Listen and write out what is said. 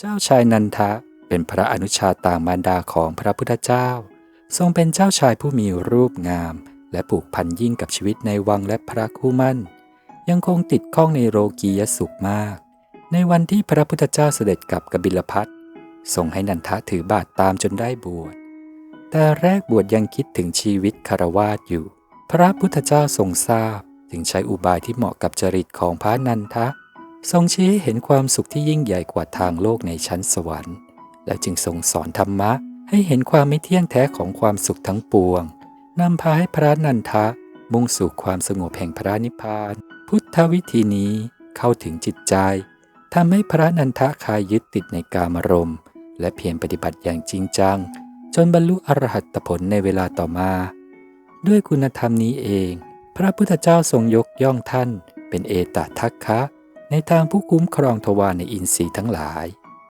เจ้าชายนันทะเป็นพระอนุชาต่างมารดาของพระพุทธเจ้า ทรงเป็นเจ้าชายผู้มีรูปงาม และผูกพันยิ่งกับชีวิตในวังและพระคู่มั่น ยังคงติดข้องในโลกียสุขมาก ในวันที่พระพุทธเจ้าเสด็จกลับกบิลพัททรงให้นันทะถือบาทตามจนได้บวช แต่แรกบวชยังคิดถึงชีวิตคารวาสอยู่ พระพุทธเจ้าทรงทราบ จึงใช้อุบายที่เหมาะกับจริตของพระนันทะ ทรงชี้ให้เห็นความสุขที่ยิ่งใหญ่กว่าทางโลกในชั้นสวรรค์ และจึงทรงสอนธรรมะให้เห็นความไม่เที่ยงแท้ของความสุขทั้งปวงนำพาให้พระนันทะ มุ่งสู่ความสงบแห่งพระนิพพาน พุทธวิธีนี้เข้าถึงจิตใจทำให้พระนันทะคายยึดติดในกามารมณ์ และเพียรปฏิบัติอย่างจริงจัง จนบรรลุอรหัตผลในเวลาต่อมา ด้วยคุณธรรมนี้เอง พระพุทธเจ้าทรงยกย่องท่าน เป็นเอตทัคคะ ในทางผู้คุ้มครองทวารในอินทรีย์ทั้งหลาย